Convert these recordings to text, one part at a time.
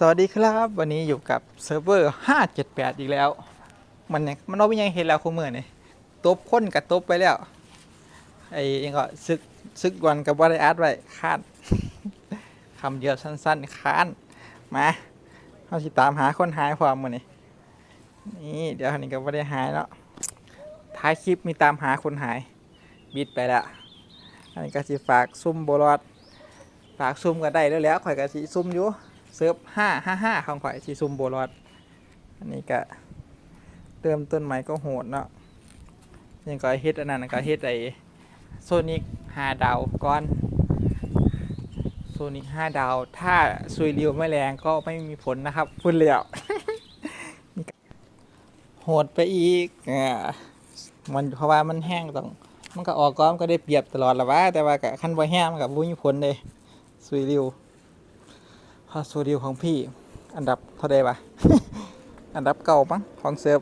สวัสดีครับ วันนี้อยู่กับเซิร์ฟเวอร์ 578 อีกแล้ว มันเนี่ยมันเอาไปยังเห็นแล้วคุณเมื่อนี่ตบค้นกับตบไปแล้ว ไอ้ยังก็ซึกซึกวันกับวาได้อาร์ตไว้ค้านคำเดียวสั้นๆค้าน มาเขาสิตามหาคนหายความมือนี่นี่เดี๋ยวอันนี้ก็ไม่ได้หายแล้วท้ายคลิปมีตามหาคนหาย บิดไปแล้วอันนี้ก็สิฝากซุ่มโบรอดฝากซุ่มก็ได้แล้วแล้วข่อยก็สิซุ่มอยู่ เซิร์ฟห้าห้าห้าของข่อยสิซุ่มโบรอดอันนี้ก็เติมต้นใหม่ก็โหดเนาะยังก็เฮ็ดอันนั้นก็เฮ็ดไอโซนิกห้าดาวก้อนโซนิกห้าดาว ถ้าซุยเรียวไม่แรงก็ไม่มีผลนะครับพูดเลียวโหดไปอีกอ่ามันเพราะว่ามันแห้งต้องมันก็ออกก้อนก็ได้เปรียบตลอดละวะแต่ว่ากับขั้นบ่แห้งมันกับบุญผลเลยซุยริว พอซุยริวของพี่อันดับเท่าใดวะ อันดับเก่ามั้งของเซิร์ฟ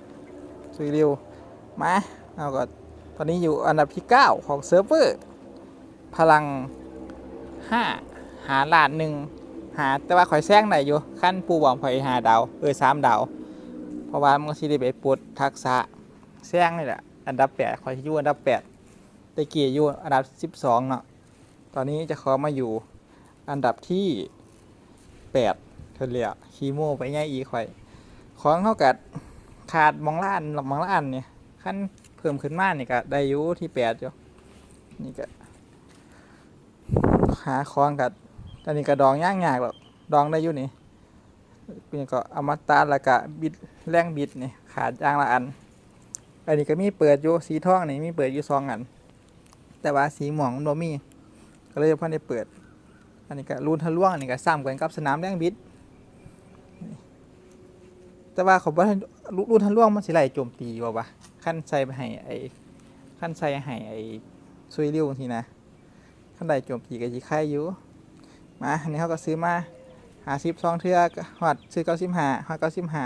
ซุยริวมาเอาก็ตอนนี้อยู่อันดับที่ 9 ของเซิร์ฟเวอร์พลัง 5 หาล้านหนึ่งหาแต่ว่าข่อยแซงไหนอยู่ขั้นปูบอกข่อยหาดาวเออสามดาว เพราะว่ามันก็สิได้ไปปลดทักษะแซงนี่แหละอันดับแปดข่อยอยู่อันดับแปดตะเกียอยู่อันดับ12เนาะตอนนี้จะขอมาอยู่อันดับที่ 8เทเลียคีโมไปง่ายอีกข่อยของเท่ากับขาดมองล้านมองล้านเนี่ยขั้นเพิ่มขึ้นมานี่ก็ได้อยู่ที่8อยู่นี่ก็หาของกับตอนนี้ก็ดองย่างยากหรอกดองได้อยู่นี่นี่ก็อามาตาแล้วก็บิดแรงบิดนี่ขาดย่างละอัน อันนี้ก็มีเปิดอยู่สีทองนี่มีเปิดอยู่สองอัน แต่ว่าสีหมองมันมีก็เลยพ่อได้เปิด อันนี้ก็รูนทะลวงอันนี้ก็ซ้ำกันกับสนามแรงบิด แต่ว่าเขาบอกรูนทะลวงมันสิไหลโจมตีบ่วะขั้นใส่ไปให้ไอ้ขั้นใส่ให้ไอ้ซุยริวทีนะขั้นใดโจมตีก็สิไข่อยู่มาอันนี้เขาก็ซื้อมาหาซิบซองเทือกหอดซื้อเก้าสิบห้าหอดเก้าสิบห้า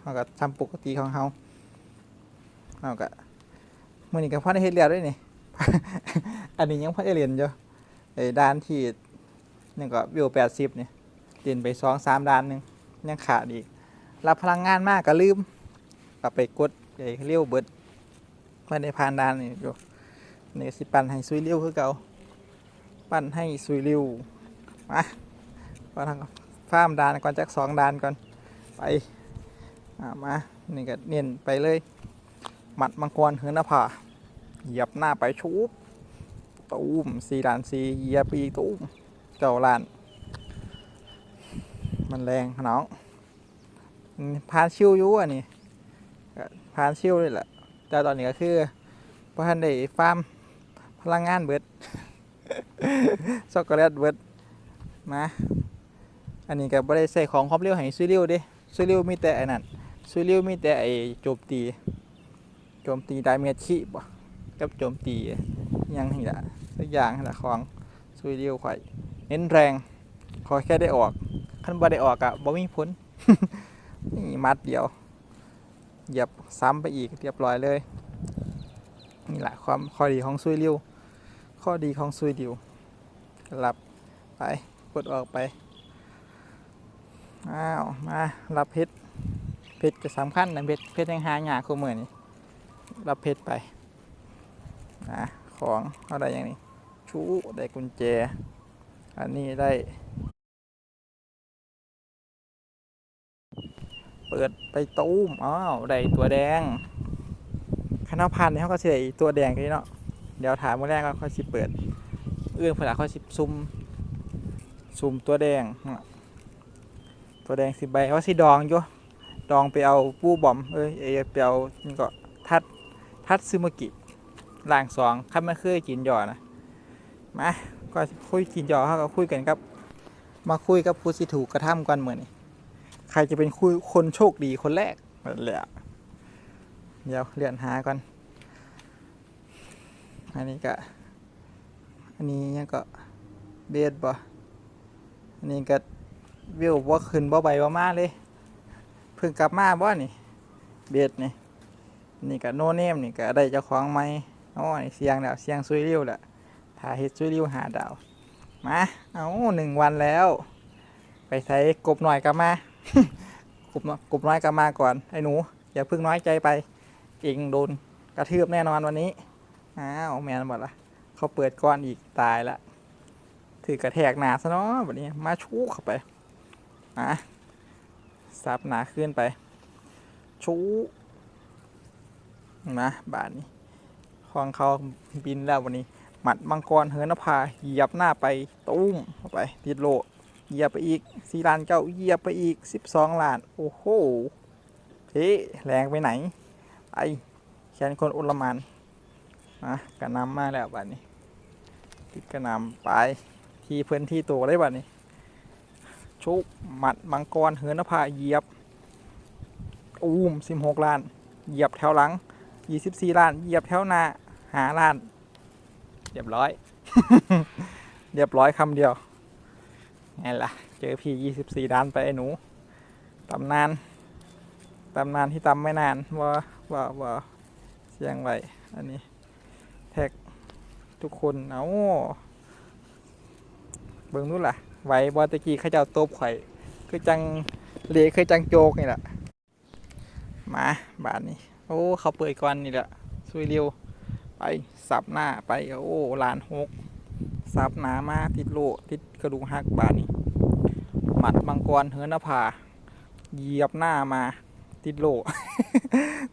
เขาก็ทำปกติของเขาเขาก็มือนี้ก็พ่อได้เฮ็ดแล้วด้วยนี่ อันนี้ยังพ่อได้เรียนอยู่ไอ้ด้านที่ นี่ก็วิวแปดสิบเนี่ยเรียนไปสองสามด้านหนึ่งยังขาดอีก รับพลังงานมากก็ลืมกลับไปกดไอ้เลี้ยวเบิดไม่ได้ผ่านด้านนี่อยู่นี่สิปั่นให้ซุยเลี้ยวคือเก่าปั่นให้ซุยเลี้ยวมาก็ทางฟ้ามด้านก่อนจากสองด้านก่อนไปามานี่ก็เน้นไปเลยหมัดมังกรเหือหน้าผาเหยียบหน้าไปชุบตูมสี่ด่านสี่เหยียบอีกตูม เจ้าลาน มันแรงน้องพานชิวอยู่อันนี้พานชิวเลยแหละแต่ตอนนี้ก็คือพระท่านได้ฟาร์มพลังงานเบิดช็อกโกแลตเบิดมาอันนี้ก็บ่ได้ใส่ของความเร็วให้ซื้อเร็วด้ซื้อเร็วมีแต่ไอ้นั่นซื้อเร็วมีแต่ไอ้โจมตีโจมตีไดเมจขี้บ่กับโจมตียังนี่ละสักอย่างละของซุยเดียวข่อย เน้นแรง ขอแค่ได้ออกคันบ่ได้ออกอะบ่มีผลนี่มัดเดียวเหยียบซ้ำไปอีกเรียบร้อยเลยนี่แหละความข้อดีของซุยเดียวข้อดีของซุยเดียวหลับไปกดออกไปอ้าวมารับเพชรเพชรจะสำคัญนะเพชรเพชรยังหายาคู่มือนี่รับเพชรไปนะของเอาได้อย่างนี้ชูได้กุญแจ อันนี้ได้ เปิดไปตู้มอ้าวได้ตัวแดงคณะพันธุ์เขาก็สิได้ตัวแดงกันเนาะเดี๋ยวถามมือแรกก็ค่อยสิเปิด เอื้อนเพื่อค่อยสิซุ่มซุ่มตัวแดง ตัวแดงสิบใบว่าสิดองอยู่ดองไปเอาปูบอมเอ้ยเอยไปเอานี่ก็ทัดทัดซึมกิล่างสองคันไม่เคยกินหยอนะมา ก็คุยกินหยอเขาก็คุยกันครับ มาคุยกับผู้สิถูกกระทำก่อนเหมือนนี่ใครจะเป็นคุยคนโชคดีคนแรกนั่นแหละเดี๋ยวเลื่อนหาก่อนอันนี้ก็อันนี้ยังก็เบสบ่อันนี้ก็วิวบ่าขึ้นบ่ใบบ่มาเลย เพิ่งกลับมาบ่นี่ เบสนี่นี่ก็โนเนมนี่ก็ได้เจ้าของไหมอ๋อเสียงแล้วเสียงซุยเริ้วแหละ ถ่ายเฮ็ดซุยริ้วหาดาว มา เอาหนึ่งวันแล้ว ไปใช้กบหน่อยกลับมากบกบน้อยกลับมาก่อน ไอ้หนู อย่าเพิ่งน้อยใจไป เองโดนกระทืบแน่นอนวันนี้ อ้าวแมนหมดละเขาเปิดก้อนอีกตายละถือกระแทกหนาซะเนาะวันนี้ มาชูเข้าไปอะซับหนาขึ้นไป ชูนะบาทนี้ของเขาบินแล้ววันนี้ หมัดมังกรเหินนภาเหยียบหน้าไปตุ้มไปติดโลเหยียบไปอีกสี่ล้านเก้าเหยียบไปอีกสิบสองล้าน โอ้โหเฮ้แรงไปไหน ไอแขนคนอุลมานนะกระนำมาแล้วบัดนี้ติดกระนำไปที่พื้นที่ตัวได้บัดนี้ชุกหมัดมังกรเหินนภาเหยียบอุ้มสิบหกล้าน เหยียบแถวหลังยี่สิบสี่ล้าน เหยียบแถวหน้าหาล้าน เรียบร้อย เรียบร้อยคำเดียวไงล่ะ เจอพี่ยี่สิบสี่ล้านไปไอ้หนูตำนานตำนานที่ตำไม่นานว่าว่าว่าเสียงไหวอันนี้ แท็กทุกคนเอาเบิ่งนู่นล่ะ ไหวบอตะกี้ข้าเจ้าตบไข่คือจังเละคือจังโจกนี่แหละมาบาทนี้ โอ้ เขาเปิดก่อนนี่แหละซุยเร็ว สับหน้าไปโอ้ลานหกสับหนามาติดโลติดกระดูกหักบาดนี้หมัดมังกรเหินนภาเหยียบหน้ามา ติดโล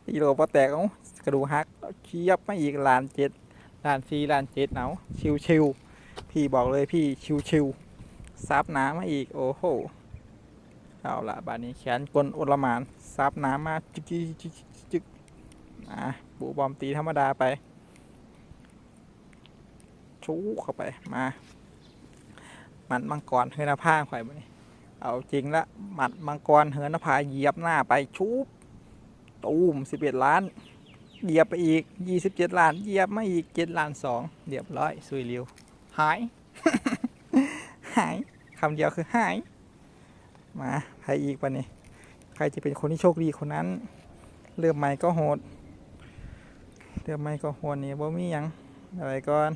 ติดโลพอแตกเอากระดูกหักเชียบมาอีกลานเจ็ดลานสี่ลานเจ็ดเนาชิวชิวพี่บอกเลยพี่ชิวชิวซับหนามาอีกโอ้โหเอาละบาดนี้แขนกลอลหมานซับหนามาจึกจึกจึกจึกจึกอะปูบอมตีธรรมดาไป ชูเข้าไปมาหมัดมังกรเฮือนภาข่อยมานี่เอาจริงละหมัดมังกรเฮือนภาเหยียบหน้าไปชูบตูมสิบเอ็ดล้านเหยียบไปอีกยี่สิบเจ็ดล้านเหยียบมาอีกเจ็ดล้านสองเรียบร้อยสุยเรียวหาย หายคำเดียวคือหาย มาใครอีกปะนี่ใครจะเป็นคนที่โชคดีคนนั้น เริ่มใหม่ก็โหดเริ่มใหม่ก็โหดนี่บ่มียังอะไรก่อน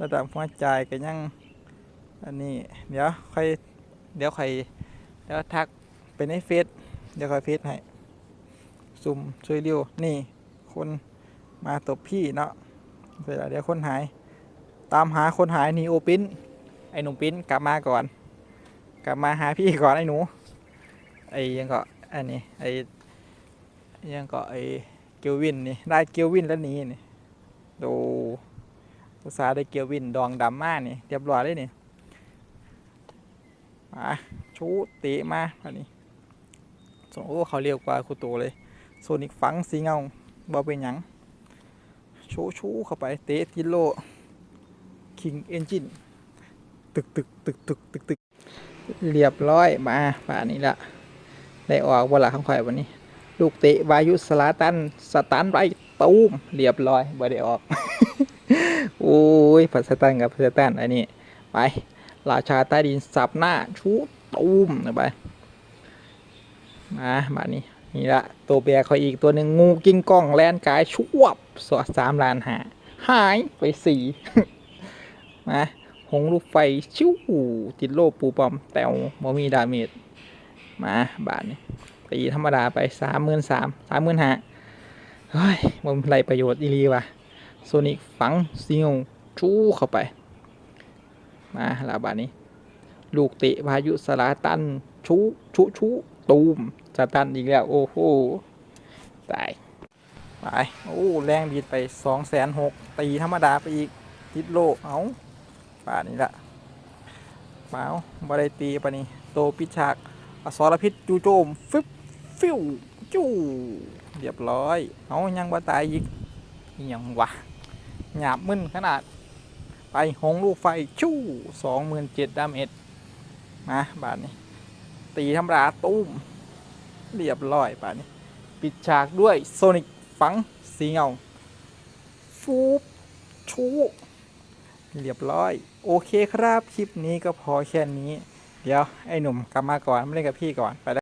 ระดับหัวใจก็ยังอันนี้เดี๋ยวค่อยเดี๋ยวค่อยเดี๋ยวทักไปในเฟซเดี๋ยวค่อยเฟซให้ซุ่มช่วยเร็วนี่คนมาตบพี่เนาะเสร็จแล้วเดี๋ยวคนหาย ตามหาคนหายนีโอปิ้นไอ้หนุ่มปิ้นกลับมาก่อน กลับมาหาพี่ก่อนไอ้หนูไอ้ยังก็อันนี้ไอ้ยังก็ไอ้เกลวินนี่ได้เกลวินแล้วนี้นี่ดู อุตสาได้เกียววินดองดำมากนี่เรียบร้อยเลยนี่มาชูเตะมาอันนี้ส่งโอ้เขาเรียวกว่าคูโตเลยโซนิกฝังสีเงาบอเป็นหยังชูชูเข้าไปเตะทิโลคิงเอนจินตึกตึกตึกตึกตึกตึกเรียบร้อยมาป่านนี้ละได้ออกบอละข้างข่อยวันนี้ ลูกเตะวายุสลาตันสตันไรตูมเรียบร้อยบ่ได้ออก โอ้ยพัสตันกับพัสตันอันนี้ ไป ราชาใต้ดินสับหน้าชูตูมไปมาบาดนี้นี่ละตัวแบกเขาอีกตัวหนึ่งงูกิ้งก้องแลนกายชวบสอดสามล้านหาหายไปสี่มาหงลูกไฟชิวติดโลปูปอม แต่วมมีดาเมจมาบาทนี้ตีธรรมดาไปสามหมื่นสามสามหมื่นห้าเฮ้ยมันไรประโยชน์อีรีว่ะ โซนิกฝังซิงชู้เข้าไป มาลาบานี้ ลูกเตะพายุสลาตันชู้ชู้ชู้ตูมสตันอีกแล้ว โอ้โหตายไปโอ้แรงบีดไปสองแสนหกตีธรรมดาไปอีกทิดโลเอาป่านี้ละเปล่าบาไดตีปะนี่โตปิดฉากอสรพิษจูโจมฟึบฟิวจูเรียบร้อย เอายังบ่ตายอีกยังวะ หยาบมึนขนาด ไปหงลูกไฟชู่สองหมื่นเจ็ดดามเมจมาบาทนี้ ตีธรรมดาตุ้ม เรียบร้อยบาทนี้ ปิดฉากด้วยโซนิกฝังสีเงา ฟูบชูเรียบร้อย โอเคครับ คลิปนี้ก็พอแค่นี้ เดี๋ยว ไอ้หนุ่มกลับมาก่อนไม่เล่นกับพี่ก่อนไปแล้ว